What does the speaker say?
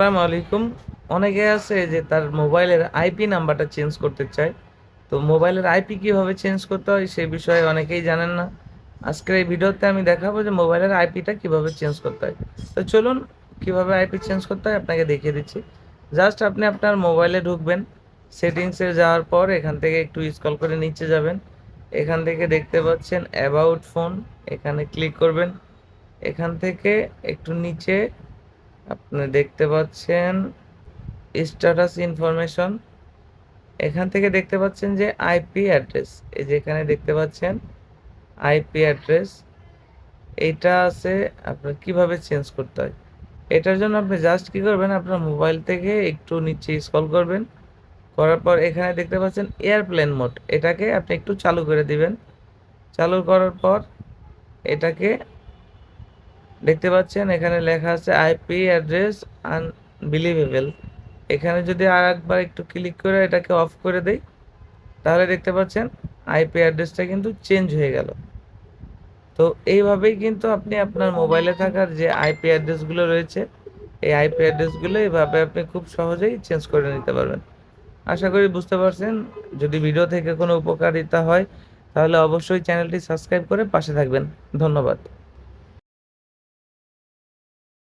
আসসালামু আলাইকুম। অনেকে আছে যে তার মোবাইলের আইপি নাম্বারটা চেঞ্জ করতে চায়। তো মোবাইলের আইপি কীভাবে চেঞ্জ করতে হয় সেই বিষয়ে অনেকেই জানেন না। আজকের এই ভিডিওতে আমি দেখাবো যে মোবাইলের আইপিটা কীভাবে চেঞ্জ করতে হয়। তো চলুন, কীভাবে আইপি চেঞ্জ করতে হয় আপনাকে দেখিয়ে দিচ্ছি। জাস্ট আপনি আপনার মোবাইলে ঢুকবেন। সেটিংসে যাওয়ার পর এখান থেকে একটু স্ক্রল করে নিচে যাবেন। এখান থেকে দেখতে পাচ্ছেন অ্যাবাউট ফোন। এখানে ক্লিক করবেন। এখান থেকে একটু নিচে আপনি দেখতে পাচ্ছেন স্ট্যাটাস ইনফরমেশন এখান থেকে দেখতে পাচ্ছেন যে আইপি অ্যাড্রেস এই যে এখানে দেখতে পাচ্ছেন আইপি অ্যাড্রেস এইটা আছে আপনার কীভাবে চেঞ্জ করতে হয়। এটার জন্য আপনি জাস্ট কি করবেন, আপনার মোবাইল থেকে একটু নিচে স্ক্রল করবেন। করার পর এখানে দেখতে পাচ্ছেন এয়ারপ্লেন মোড এটাকে আপনি একটু চালু করে দিবেন। চালু করার পর এটাকে দেখতে পাচ্ছেন, এখানে লেখা আছে আইপি অ্যাড্রেস আনবিলিভেবল এখানে যদি আর একবার একটু ক্লিক করে এটাকে অফ করে দেই, তাহলে দেখতে পাচ্ছেন আইপি অ্যাড্রেসটা কিন্তু চেঞ্জ হয়ে গেল। তো এইভাবেই কিন্তু আপনি আপনার মোবাইলে থাকার যে আইপি অ্যাড্রেসগুলো রয়েছে, এই আইপি অ্যাড্রেসগুলো এইভাবে আপনি খুব সহজেই চেঞ্জ করে নিতে পারবেন। আশা করি বুঝতে পারছেন, যদি ভিডিও থেকে কোনো উপকারিতা হয়, তাহলে অবশ্যই চ্যানেলটি সাবস্ক্রাইব করে পাশে থাকবেন। ধন্যবাদ।